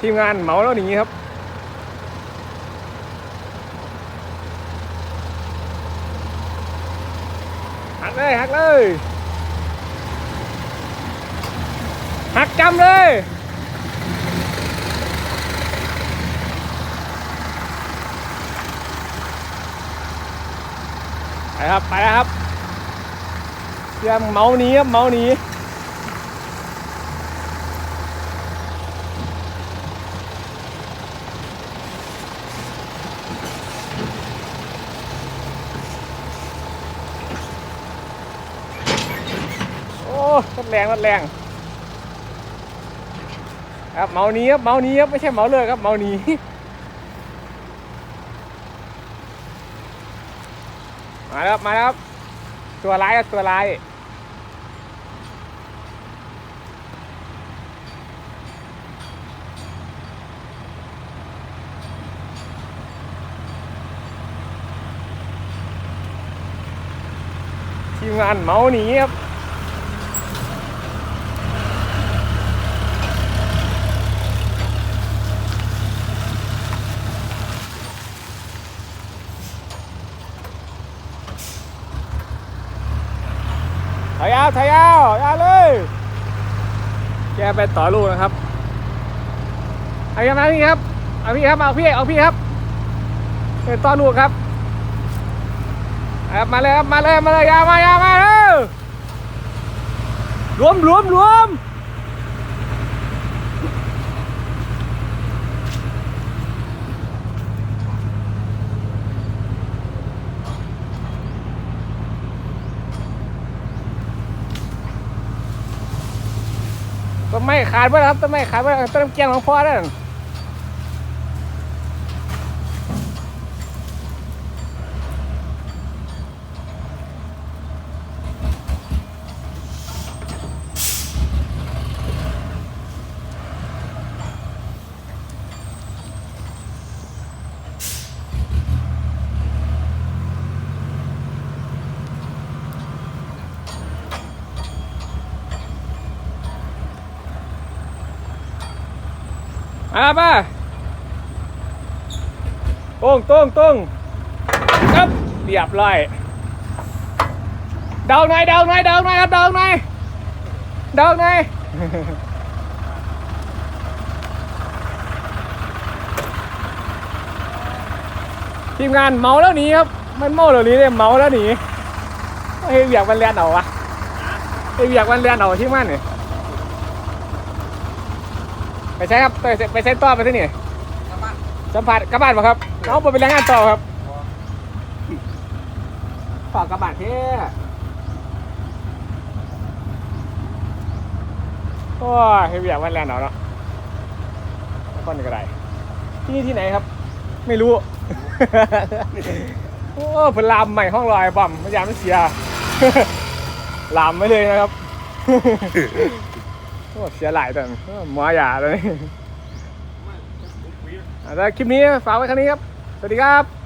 ทีมงานเหมาแล้วหนีครับหักเลยหักเลยหักจำเลยไปครับไปแล้วครับเตรียมเมาหนีครับเมาหนี รถแรงรถแรงครับเมานีครับเมานีครับไม่ใช่เมาเลยครับเมานี้มาแล้วมาแล้ว ตัวร้ายครับตัวร้ายทีมงานเมาหนีครับ ถอยยาวถอยยาวยาวเลย แกไปต่อลูกนะครับเอาพี่มาพี่ครับ เอาพี่ครับ เอาพี่ เอาพี่ครับเปต่อลูกครับครับ มาเลยครับ มาเลย มาเลยยาวมายาวมาเร็วรวมรวมรวม ต้นไม้ขาดไปแล้วครับต้นไม้ขาดไปแล้วต้นน้ำเกียงหลวงพ่อนั่น มาป่ะตรงตรงตรงครับเรียบร้อยเดาหน่อยเดาหน่อยเดาหน่อยครับเดาหน่อยเดาหน่อยทีมงานเมาแล้วหนีครับ มันเมาแล้วหนีเลยเมาแล้วหนีเฮ้ยอยกมันเรียนเอาวะเฮ้ยอยกมันเรียนเอาที่มันเนี่ย ไปใช้ครับ ไปใช้ไปใช้ต่อไปที่นี่สัมผัสกลับบ้านป่ะครับน้องไปเป็นแรงงานต่อครับฝากกลับบ้านเท่โอ้ยเฮ้ยอยากมันเรียนเอาเนาะแล้วคนก็ได้ที่นี่ที่ไหนครับ ไม่รู้ โอ้เพนลามใหม่ห้องลอยบ่มพยายามไม่เสียลามไม่เลยนะครับ โอ้เสียหลายแต่หมอหยาเลยอะแล้วคลิปนี้ฝากไว้แค่นี้ครับ สวัสดีครับ